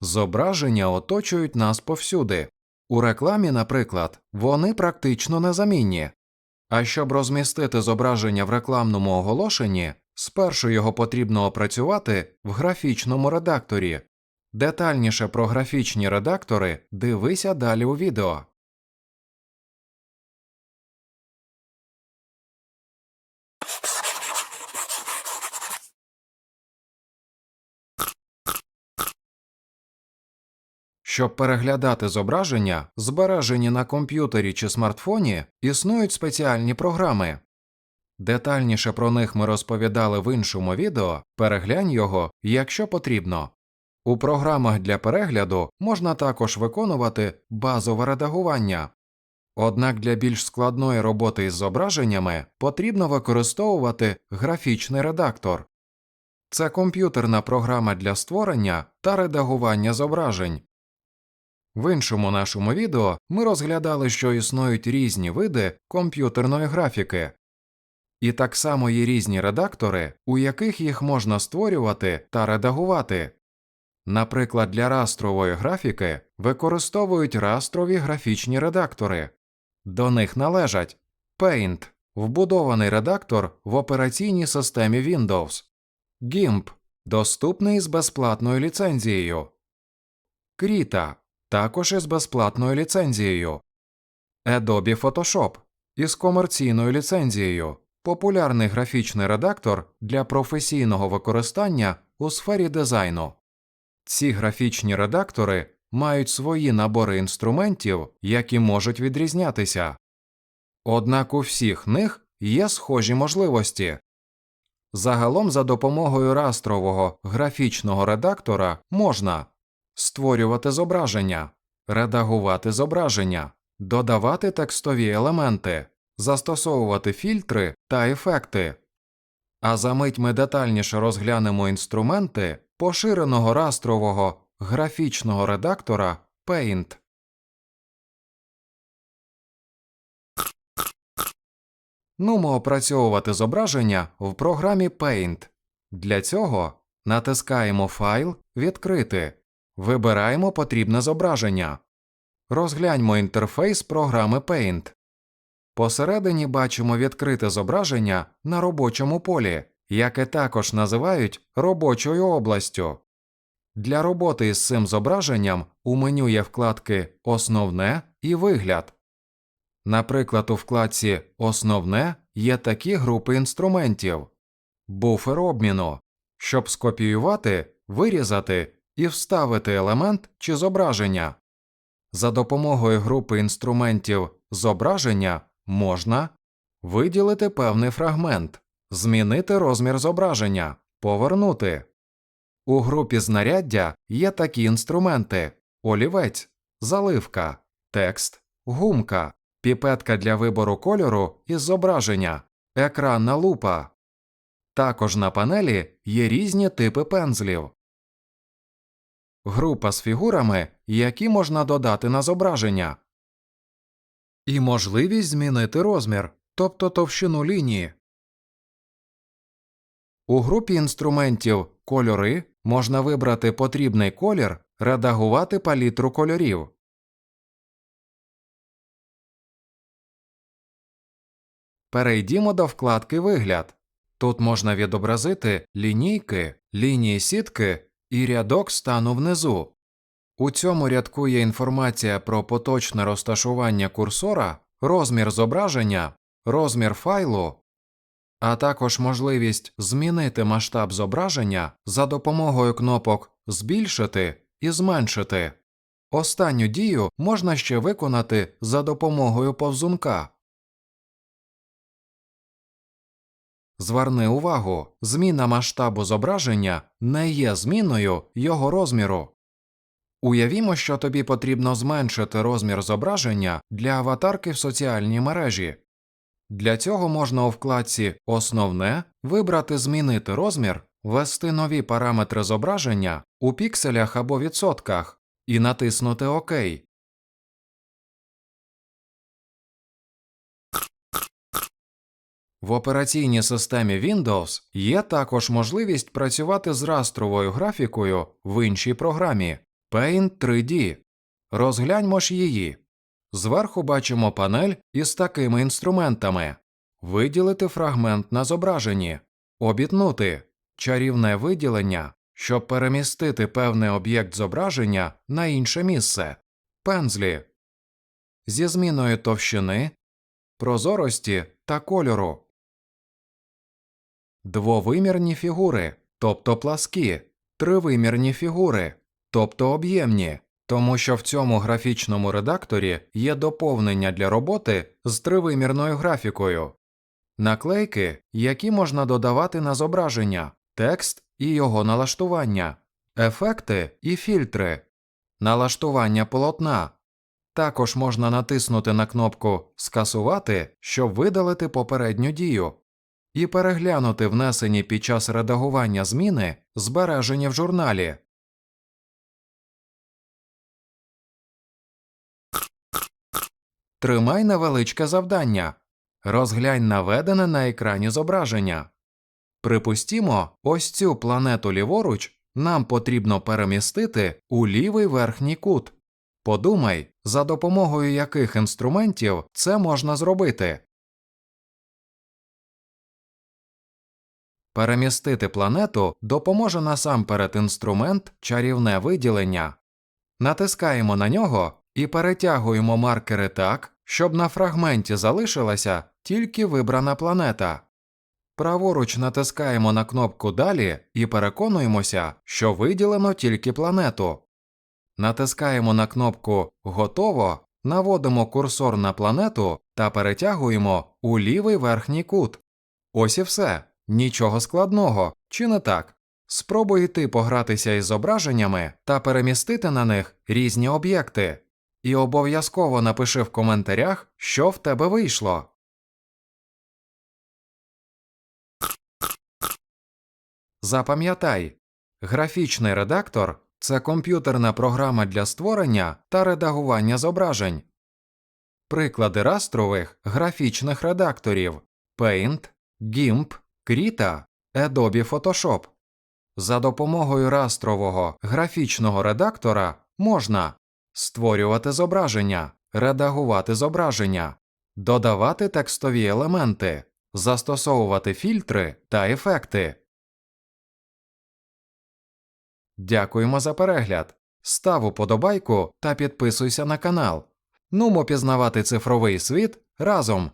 Зображення оточують нас повсюди. У рекламі, наприклад, вони практично незамінні. А щоб розмістити зображення в рекламному оголошенні, спершу його потрібно опрацювати в графічному редакторі. Детальніше про графічні редактори дивися далі у відео. Щоб переглядати зображення, збережені на комп'ютері чи смартфоні, існують спеціальні програми. Детальніше про них ми розповідали в іншому відео, переглянь його, якщо потрібно. У програмах для перегляду можна також виконувати базове редагування. Однак для більш складної роботи із зображеннями потрібно використовувати графічний редактор. Це комп'ютерна програма для створення та редагування зображень. В іншому нашому відео ми розглядали, що існують різні види комп'ютерної графіки. І так само є різні редактори, у яких їх можна створювати та редагувати. Наприклад, для растрової графіки використовують растрові графічні редактори. До них належать Paint – вбудований редактор в операційній системі Windows, GIMP – доступний з безплатною ліцензією, Krita – також із безплатною ліцензією, Adobe Photoshop із комерційною ліцензією, популярний графічний редактор для професійного використання у сфері дизайну. Ці графічні редактори мають свої набори інструментів, які можуть відрізнятися. Однак у всіх них є схожі можливості. Загалом за допомогою растрового графічного редактора можна створювати зображення, редагувати зображення, додавати текстові елементи, застосовувати фільтри та ефекти. А за мить ми детальніше розглянемо інструменти поширеного растрового графічного редактора Paint. Нумо опрацьовувати зображення в програмі Paint. Для цього натискаємо Файл Відкрити, вибираємо потрібне зображення. Розгляньмо інтерфейс програми Paint. Посередині бачимо відкрите зображення на робочому полі, яке також називають робочою областю. Для роботи із цим зображенням у меню є вкладки Основне і Вигляд. Наприклад, у вкладці Основне є такі групи інструментів буфер обміну, щоб скопіювати, вирізати і вставити елемент чи зображення. За допомогою групи інструментів зображення можна виділити певний фрагмент, змінити розмір зображення, повернути. У групі знаряддя є такі інструменти: олівець, заливка, текст, гумка, піпетка для вибору кольору із зображення, екранна лупа. Також на панелі є різні типи пензлів. Група з фігурами, які можна додати на зображення. І можливість змінити розмір, тобто товщину лінії. У групі інструментів Кольори можна вибрати потрібний колір, редагувати палітру кольорів. Перейдімо до вкладки Вигляд. Тут можна відобразити лінійки, лінії сітки і рядок стану внизу. У цьому рядку є інформація про поточне розташування курсора, розмір зображення, розмір файлу, а також можливість змінити масштаб зображення за допомогою кнопок Збільшити і зменшити. Останню дію можна ще виконати за допомогою повзунка. Зверни увагу, зміна масштабу зображення не є зміною його розміру. Уявімо, що тобі потрібно зменшити розмір зображення для аватарки в соціальній мережі. Для цього можна у вкладці Основне вибрати Змінити розмір, ввести нові параметри зображення у пікселях або відсотках і натиснути ОК. В операційній системі Windows є також можливість працювати з растровою графікою в іншій програмі Paint 3D. Розгляньмо ж її. Зверху бачимо панель із такими інструментами: виділити фрагмент на зображенні, обітнути чарівне виділення, щоб перемістити певний об'єкт зображення на інше місце, пензлі зі зміною товщини, прозорості та кольору. Двовимірні фігури, тобто пласкі, тривимірні фігури, тобто об'ємні, тому що в цьому графічному редакторі є доповнення для роботи з тривимірною графікою, наклейки, які можна додавати на зображення, текст і його налаштування, ефекти і фільтри, налаштування полотна. Також можна натиснути на кнопку Скасувати, щоб видалити попередню дію, і переглянути внесені під час редагування зміни, збережені в журналі. Тримай невеличке завдання. Розглянь наведене на екрані зображення. Припустімо, ось цю планету ліворуч нам потрібно перемістити у лівий верхній кут. Подумай, за допомогою яких інструментів це можна зробити. Перемістити планету допоможе насамперед інструмент чарівне виділення. Натискаємо на нього і перетягуємо маркери так, щоб на фрагменті залишилася тільки вибрана планета. Праворуч натискаємо на кнопку Далі і переконуємося, що виділено тільки планету. Натискаємо на кнопку Готово, наводимо курсор на планету та перетягуємо у лівий верхній кут. Ось і все. Нічого складного, чи не так? Спробуй ти погратися із зображеннями та перемістити на них різні об'єкти. І обов'язково напиши в коментарях, що в тебе вийшло. Запам'ятай, графічний редактор це комп'ютерна програма для створення та редагування зображень. Приклади растрових графічних редакторів Paint, GIMP, Krita, Adobe Photoshop. За допомогою растрового графічного редактора можна створювати зображення, редагувати зображення, додавати текстові елементи, застосовувати фільтри та ефекти. Дякуємо за перегляд. Став уподобайку та підписуйся на канал. Нумо пізнавати цифровий світ разом.